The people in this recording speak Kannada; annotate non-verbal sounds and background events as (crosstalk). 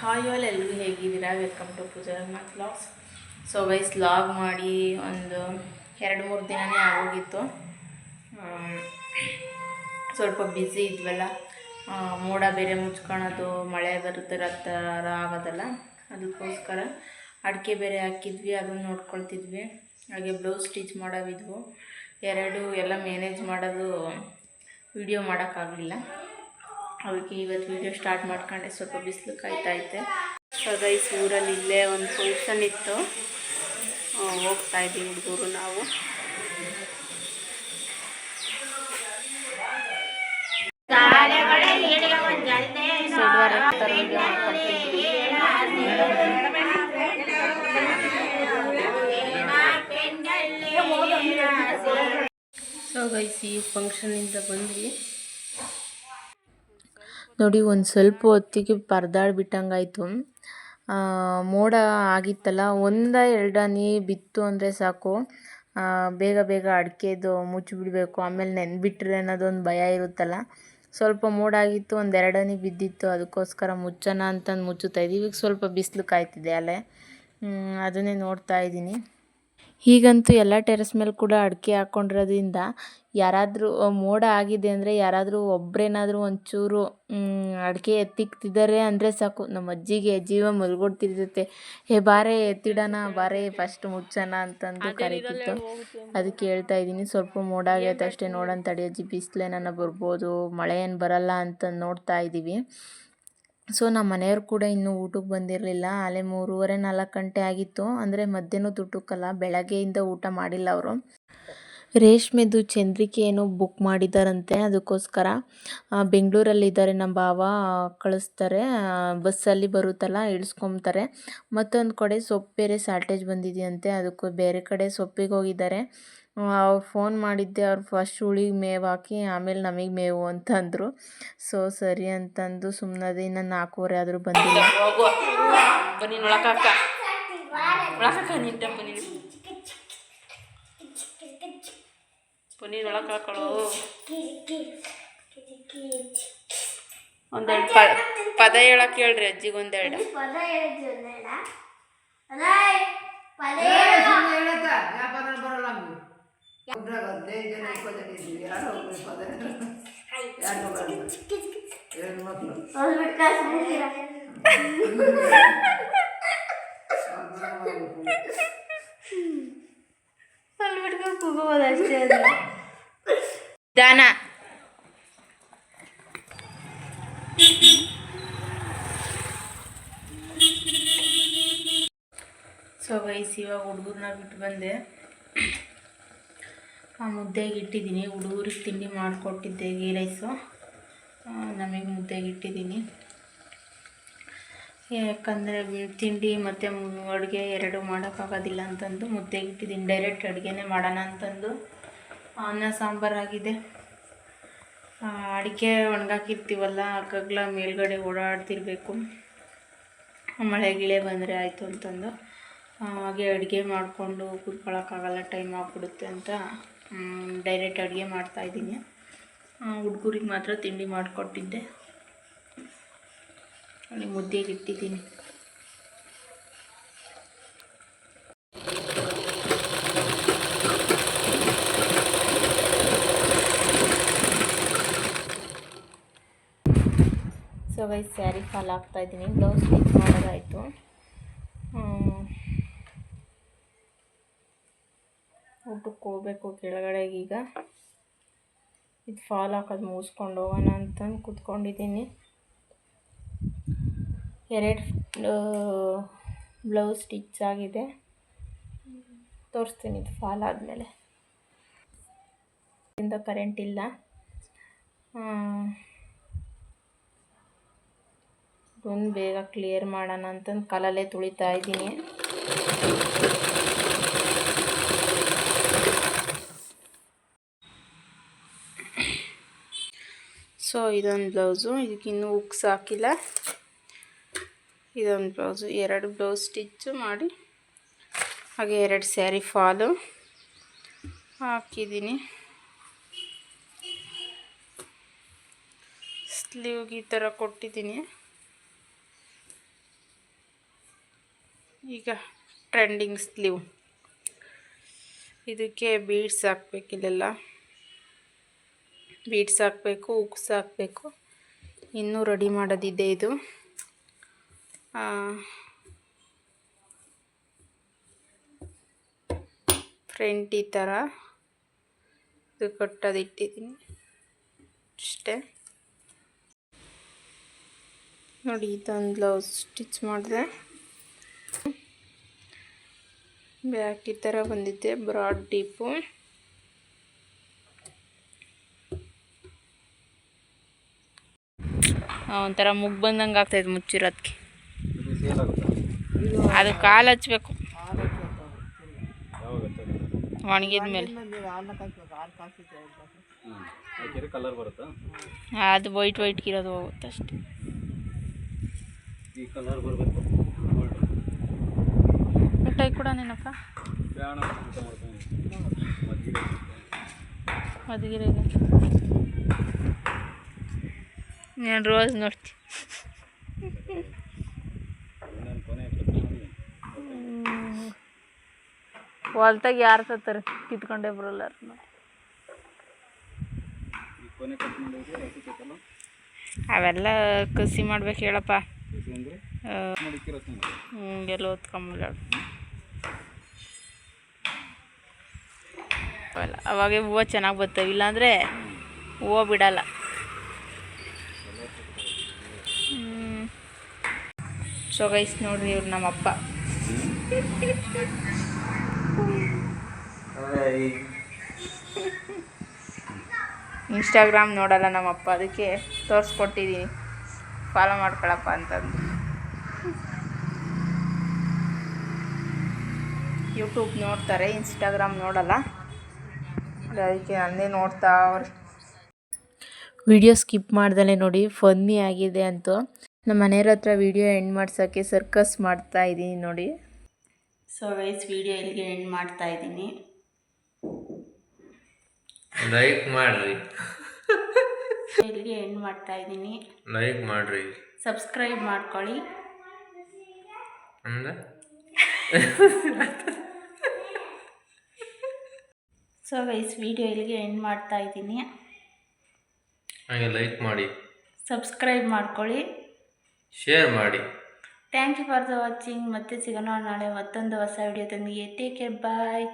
ಹಾಯ್ ಆಲ್ ಎಲ್ಲರೂ ಹೇಗಿದ್ದೀರಾ? ವೆಲ್ಕಮ್ ಟು ಪೂಜಾ ಮತ್ತು ವ್ಲಾಗ್ಸ್ ಸೊ ವೈಸ್ ಲಾಗ್ ಮಾಡಿ ಒಂದು ಎರಡು ಮೂರು ದಿನನೇ ಆಗೋಗಿತ್ತು. ಸ್ವಲ್ಪ ಬ್ಯುಸಿ ಇದ್ವಲ್ಲ. ಮೋಡ ಬೇರೆ ಮುಚ್ಕೊಳೋದು, ಮಳೆ ಬರುತ್ತಿರೋ ಥರ ಆಗೋದಲ್ಲ. ಅದಕ್ಕೋಸ್ಕರ ಅಡಿಕೆ ಬೇರೆ ಹಾಕಿದ್ವಿ, ಅದನ್ನು ನೋಡ್ಕೊಳ್ತಿದ್ವಿ. ಹಾಗೆ ಬ್ಲೌಸ್ ಸ್ಟಿಚ್ ಮಾಡೋವಿದ್ವು. ಎರಡು ಎಲ್ಲ ಮ್ಯಾನೇಜ್ ಮಾಡೋದು ವಿಡಿಯೋ ಮಾಡೋಕ್ಕಾಗಲಿಲ್ಲ. ಅದಕ್ಕೆ ಇವತ್ತು ವಿಡಿಯೋ ಸ್ಟಾರ್ಟ್ ಮಾಡ್ಕೊಂಡೆ. ಸ್ವಲ್ಪ ಬಿಸಿಲು ಕಾಯ್ತಾ ಐತೆ ಸೊ ಗೈಸ್ ಊರಲ್ಲಿ ಇಲ್ಲೇ ಒಂದು ಫಂಕ್ಷನ್ ಇತ್ತು. ಹೋಗ್ತಾ ಇದ್ದೀವಿ ಹುಡುಗರು ನಾವು. ಸೊ ಗೈಸ್ ಈ ಫಂಕ್ಷನಿಂದ ಬಂದ್ವಿ. ನೋಡಿ, ಒಂದು ಸ್ವಲ್ಪ ಹೊತ್ತಿಗೆ ಪರದಾಡ್ಬಿಟ್ಟಂಗಾಯ್ತು ಮೋಡ ಆಗಿತ್ತಲ್ಲ, ಒಂದ ಎರಡು ಬಿತ್ತು ಅಂದರೆ ಸಾಕು. ಬೇಗ ಬೇಗ ಅಡಿಕೆದು ಮುಚ್ಚಿಬಿಡ್ಬೇಕು ಆಮೇಲೆ ನೆನ್ಬಿಟ್ರೆ ಅನ್ನೋದೊಂದು ಭಯ ಇರುತ್ತಲ್ಲ. ಸ್ವಲ್ಪ ಮೋಡ ಆಗಿತ್ತು, ಒಂದು ಎರಡು ಬಿದ್ದಿತ್ತು. ಅದಕ್ಕೋಸ್ಕರ ಮುಚ್ಚೋಣ ಅಂತಂದು ಮುಚ್ಚುತ್ತಾ ಇದ್ದೀವಿ ಈಗ ಸ್ವಲ್ಪ ಬಿಸಿಲು ಕಾಯ್ತಿದೆ ಅಲ್ಲೇ ಅದನ್ನೇ ನೋಡ್ತಾ ಇದ್ದೀನಿ. ಈಗಂತೂ ಎಲ್ಲ ಟೆರೆಸ್ ಮೇಲೆ ಕೂಡ ಅಡಿಕೆ ಹಾಕ್ಕೊಂಡಿರೋದ್ರಿಂದ ಯಾರಾದರೂ ಮೋಡ ಆಗಿದೆ ಅಂದರೆ ಯಾರಾದರೂ ಒಬ್ಬರೇನಾದರೂ ಒಂಚೂರು ಅಡಿಕೆ ಎತ್ತಿಕ್ತಿದ್ದಾರೆ ಅಂದರೆ ಸಾಕು. ನಮ್ಮ ಅಜ್ಜಿಗೆ ಜೀವ ಮಲ್ಗೊಡ್ತಿರ್ತೈತೆ. ಹೇ ಬಾರೆ ಎತ್ತಿಡೋಣ ಬಾರೆ ಫಸ್ಟ್ ಮುಚ್ಚೋಣ ಅಂತಂದು ಕರೀತಿತ್ತು. ಅದಕ್ಕೆ ಹೇಳ್ತಾ ಇದ್ದೀನಿ ಸ್ವಲ್ಪ ಮೋಡ ಆಗೈತೆ ಅಷ್ಟೇ ನೋಡೋಣ ತಡಿ ಅಜ್ಜಿ ಬಿಸಿಲೇನ ಬರ್ಬೋದು ಮಳೆ ಏನು ಬರಲ್ಲ ಅಂತ ನೋಡ್ತಾ ಇದ್ದೀವಿ. ಸೊ ನಮ್ಮ ಮನೆಯವ್ರು ಕೂಡ ಇನ್ನೂ ಊಟಕ್ಕೆ ಬಂದಿರಲಿಲ್ಲ. ಅಲ್ಲೇ ಮೂರುವರೆ ನಾಲ್ಕು ಗಂಟೆ ಆಗಿತ್ತು. ಅಂದರೆ ಮಧ್ಯಾಹ್ನ ಊಟಕ್ಕಲ್ಲ ಬೆಳಗ್ಗೆಯಿಂದ ಊಟ ಮಾಡಿಲ್ಲ ಅವರು. ರೇಷ್ಮೆದು ಚಂದ್ರಿಕೆ ಏನೋ ಬುಕ್ ಮಾಡಿದ್ದಾರಂತೆ ಅದಕ್ಕೋಸ್ಕರ. ಬೆಂಗಳೂರಲ್ಲಿದ್ದಾರೆ ನಮ್ಮ ಭಾವ, ಕಳಿಸ್ತಾರೆ. ಬಸ್ಸಲ್ಲಿ ಬರುತ್ತಲ್ಲ, ಇಳಿಸ್ಕೊಂತಾರೆ. ಮತ್ತೊಂದು ಕಡೆ ಸೊಪ್ಪು ಬೇರೆ ಶಾರ್ಟೇಜ್ ಬಂದಿದೆಯಂತೆ, ಅದಕ್ಕೂ ಬೇರೆ ಕಡೆ ಸೊಪ್ಪಿಗೆ ಹೋಗಿದ್ದಾರೆ. ಅವ್ರು ಫೋನ್ ಮಾಡಿದ್ದೆ ಅವ್ರು ಫಸ್ಟ್ ಹುಳಿಗೆ ಮೇವು ಹಾಕಿ ಆಮೇಲೆ ನಮಗೆ ಮೇವು ಅಂತಂದರು. ಸೊ ಸರಿ ಅಂತಂದು ಸುಮ್ಮನದೇ ಇನ್ನು ನಾಲ್ಕೂವರೆ ಆದರೂ ಬಂದಿಲ್ಲ. ಬನ್ನಿ ಒಳಗೆ ಒಂದೆರಡು ಪ ಪದ ಹೇಳಕ್ಕೆ ಹೇಳ್ರಿ ಅಜ್ಜಿಗೆ ಒಂದೆರಡು. ಪದ ಹೇಳಿದ್ರಲ್ಲ ಅದಾಯ್ ಪದ ಹೋಗ್ಬಿಟ್ಟು ಕಾಸು ಮುಗಿರ ಅಲ್ಲಿ ಬಿಟ್ಕೊಂಡು ಕೂಗೋದು ಅಷ್ಟೇ ಅದು ದಾನ ಸೊ ಗೈಸ್ ಇವಾಗ ಹುಡುಗರನ್ನ ಬಿಟ್ಟು ಬಂದೆ ಆ ಮುದ್ದೆಗೆ ಇಟ್ಟಿದ್ದೀನಿ. ಹುಡುಗರಿಗೆ ತಿಂಡಿ ಮಾಡಿಕೊಟ್ಟಿದ್ದೆ ಗೀ ರೈಸು ನಮಗೆ ಮುದ್ದೆಗೆ ಇಟ್ಟಿದ್ದೀನಿ. ಯಾಕಂದರೆ ತಿಂಡಿ ಮತ್ತು ಅಡುಗೆ ಎರಡು ಮಾಡೋಕ್ಕಾಗೋದಿಲ್ಲ ಅಂತಂದು ಮುದ್ದೆಗೆ ಇಟ್ಟಿದ್ದೀನಿ. ಡೈರೆಕ್ಟ್ ಅಡುಗೆನೇ ಮಾಡೋಣ ಅಂತಂದು ಅನ್ನ ಸಾಂಬಾರಾಗಿದೆ ಅಡಿಕೆ ಒಣಗಾಕಿರ್ತೀವಲ್ಲ ಕಗ್ಲ ಮೇಲ್ಗಡೆ ಓಡಾಡ್ತಿರ್ಬೇಕು. ಮಳೆ ಗಿಳೆ ಬಂದರೆ ಆಯಿತು ಅಂತಂದು. ಹಾಗೆ ಅಡುಗೆ ಮಾಡಿಕೊಂಡು ಕೂತ್ಕೊಳ್ಳೋಕ್ಕಾಗಲ್ಲ ಟೈಮ್ ಆಗಿಬಿಡುತ್ತೆ ಅಂತ ಡೈರೆಕ್ಟ್ ಅಡುಗೆ ಮಾಡ್ತಾಯಿದ್ದೀನಿ ಹುಡುಗರಿಗೆ ಮಾತ್ರ ತಿಂಡಿ ಮಾಡಿಕೊಟ್ಟಿದ್ದೆ. ಅಲ್ಲಿ ಮುದ್ದೆಗೆ ಇಟ್ಟಿದ್ದೀನಿ. ಸೊ ವೈಸ್ ಸ್ಯಾರಿ ಫಾಲ್ ಆಗ್ತಾಯಿದ್ದೀನಿ ಬ್ಲೌಸ್ ಸ್ಟಿಚ್ ಮಾಡೋದಾಯಿತು. ಊಟಕ್ಕೆ ಹೋಗ್ಬೇಕು ಕೆಳಗಡೆಗೆ ಈಗ. ಇದು ಫಾಲ್ ಹಾಕೋದು ಮುಗಿಸ್ಕೊಂಡು ಹೋಗೋಣ ಅಂತಂದು ಕೂತ್ಕೊಂಡಿದ್ದೀನಿ. ಎರಡು ಬ್ಲೌಸ್ ಸ್ಟಿಚ್ ಆಗಿದೆ. ತೋರಿಸ್ತೀನಿ ಇದು ಫಾಲ್ ಆದಮೇಲೆ. ಇಂದ ಕರೆಂಟ್ ಇಲ್ಲ. ಒಂದು ಬೇಗ ಕ್ಲಿಯರ್ ಮಾಡೋಣ ಅಂತಂದು ಕಲ್ಲಲ್ಲೇ ತುಳಿತಾ ಇದ್ದೀನಿ. ಸೊ, ಇದೊಂದು ಬ್ಲೌಸು. ಇದಕ್ಕಿನ್ನೂ ಉಕ್ಸ್ ಹಾಕಿಲ್ಲ. ಇದೊಂದು ಬ್ಲೌಸು. ಎರಡು ಬ್ಲೌಸ್ ಸ್ಟಿಚ್ಚು ಮಾಡಿ, ಹಾಗೆ ಎರಡು ಸ್ಯಾರಿ ಫಾಲು ಹಾಕಿದ್ದೀನಿ. ಸ್ಲೀವ್ಗೆ ಈ ಥರ ಕೊಟ್ಟಿದ್ದೀನಿ. ಈಗ ಟ್ರೆಂಡಿಂಗ್ ಸ್ಲೀವ್. ಇದಕ್ಕೆ ಬೀಡ್ಸ್ ಹಾಕ್ಬೇಕು ಬೀಡ್ಸ್ ಹಾಕಬೇಕು, ಉಕ್ಸ್ ಹಾಕಬೇಕು. ಇನ್ನೂ ರೆಡಿ ಮಾಡೋದಿದೆ ಇದು. ಫ್ರೆಂಟ್ ಈ ಥರ. ಇದು ಕಟ್ಟೋದು ಇಟ್ಟಿದ್ದೀನಿ ಅಷ್ಟೇ. ನೋಡಿ, ಇದೊಂದು ಬ್ಲೌಸ್ ಸ್ಟಿಚ್ ಮಾಡಿದೆ. ಬ್ಯಾಕ್ ಈ ಥರ ಬಂದಿದೆ, ಬ್ರಾಡ್ ಡೀಪು. ಒಂಥರ ಮುಗ್ ಬಂದಂಗೆ ಆಗ್ತೈತೆ ಮುಚ್ಚಿರೋದಕ್ಕೆ ಅದು ಕಾಲು ಹಚ್ಬೇಕು? ಒಣಗಿದ ಮೇಲೆ ಅದು ವೈಟ್ ವೈಟ್ ಇರೋದು ಹೋಗುತ್ತೆ ಅಷ್ಟೇ. ಮಿಠಾಯಿ ಕೂಡ ನೆನಪ್ಪ ಮಧುಗಿರಿಗೆ ನಾನು ರೋಸ್ ನೋಡ್ತೀನಿ ಹೊಲ್ದಾಗ ಯಾರು ಸತ್ತಾರೆ? ಕಿತ್ಕೊಂಡೇ ಬರಲ್ಲ ನೋಡಿ ಈ ಕೊನೆ ಕಟ್ ಮಾಡಿದ್ರೆ ಹಸಿತೈತಲ್ಲ ಅವೆಲ್ಲ ಕಸಿ ಮಾಡ್ಬೇಕು ಹೇಳಪ್ಪ. ಎಲ್ಲ ಓದ್ಕೊಂಬಲ್ಲ ಅವಾಗೆ ಹೂವು ಚೆನ್ನಾಗಿ ಬರ್ತವೆ ಇಲ್ಲಾಂದರೆ ಹೂವು ಬಿಡಲ್ಲ. ಸೊ ಗೈಸ್ ನೋಡ್ರಿ ಇವ್ರು ನಮ್ಮಪ್ಪ. ಇನ್ಸ್ಟಾಗ್ರಾಮ್ ನೋಡಲ್ಲ ನಮ್ಮಪ್ಪ ಅದಕ್ಕೆ ತೋರಿಸ್ಕೊಟ್ಟಿದ್ದೀನಿ ಫಾಲೋ ಮಾಡ್ಕೊಳಪ್ಪ ಅಂತಂದು. ಯೂಟ್ಯೂಬ್ ನೋಡ್ತಾರೆ ಇನ್ಸ್ಟಾಗ್ರಾಮ್ ನೋಡಲ್ಲ. ಅದಕ್ಕೆ ನನ್ನೇ ನೋಡ್ತಾ ಅವ್ರು. ವಿಡಿಯೋ ಸ್ಕಿಪ್ ಮಾಡ್ದಲೇ ನೋಡಿ ಫನ್ನಿ ಆಗಿದೆ ಅಂತೂ. ನಮ್ಮ ಮನೆಯವ್ರ ಹತ್ರ ವಿಡಿಯೋ ಎಂಡ್ ಮಾಡ್ಸೋಕ್ಕೆ ಸರ್ಕಸ್ ಮಾಡ್ತಾ ಇದ್ದೀನಿ ನೋಡಿ. ಸೊ ವೈಸ್ ವಿಡಿಯೋ ಇಲ್ಲಿಗೆ ಎಂಡ್ ಮಾಡ್ತಾ ಇದ್ದೀನಿ. ಲೈಕ್ ಮಾಡ್ರಿ. (laughs) ಇಲ್ಲಿಗೆ ಎಂಡ್ ಮಾಡ್ತಾ ಇದ್ದೀನಿ. ಲೈಕ್ ಮಾಡ್ರಿ. ಸಬ್ಸ್ಕ್ರೈಬ್ ಮಾಡ್ಕೊಳ್ಳಿ. ಅಂದ್ರೆ? ಸೊ ವೈಸ್ ವಿಡಿಯೋ ಇಲ್ಲಿಗೆ ಎಂಡ್ ಮಾಡ್ತಾ ಇದ್ದೀನಿ. ಹಾಗೆ ಲೈಕ್ ಮಾಡಿ. ಸಬ್ಸ್ಕ್ರೈಬ್ ಮಾಡ್ಕೊಳ್ಳಿ. ಶೇರ್ ಮಾಡಿ. Thank you for the watching ಮತ್ತೆ ಸಿಗೋಣ ನಾಳೆ ಮತ್ತೊಂದು ಹೊಸ ವಿಡಿಯೋದೊಂದಿಗೆ ಟೇಕ್ ಕೇರ್ ಬಾಯ್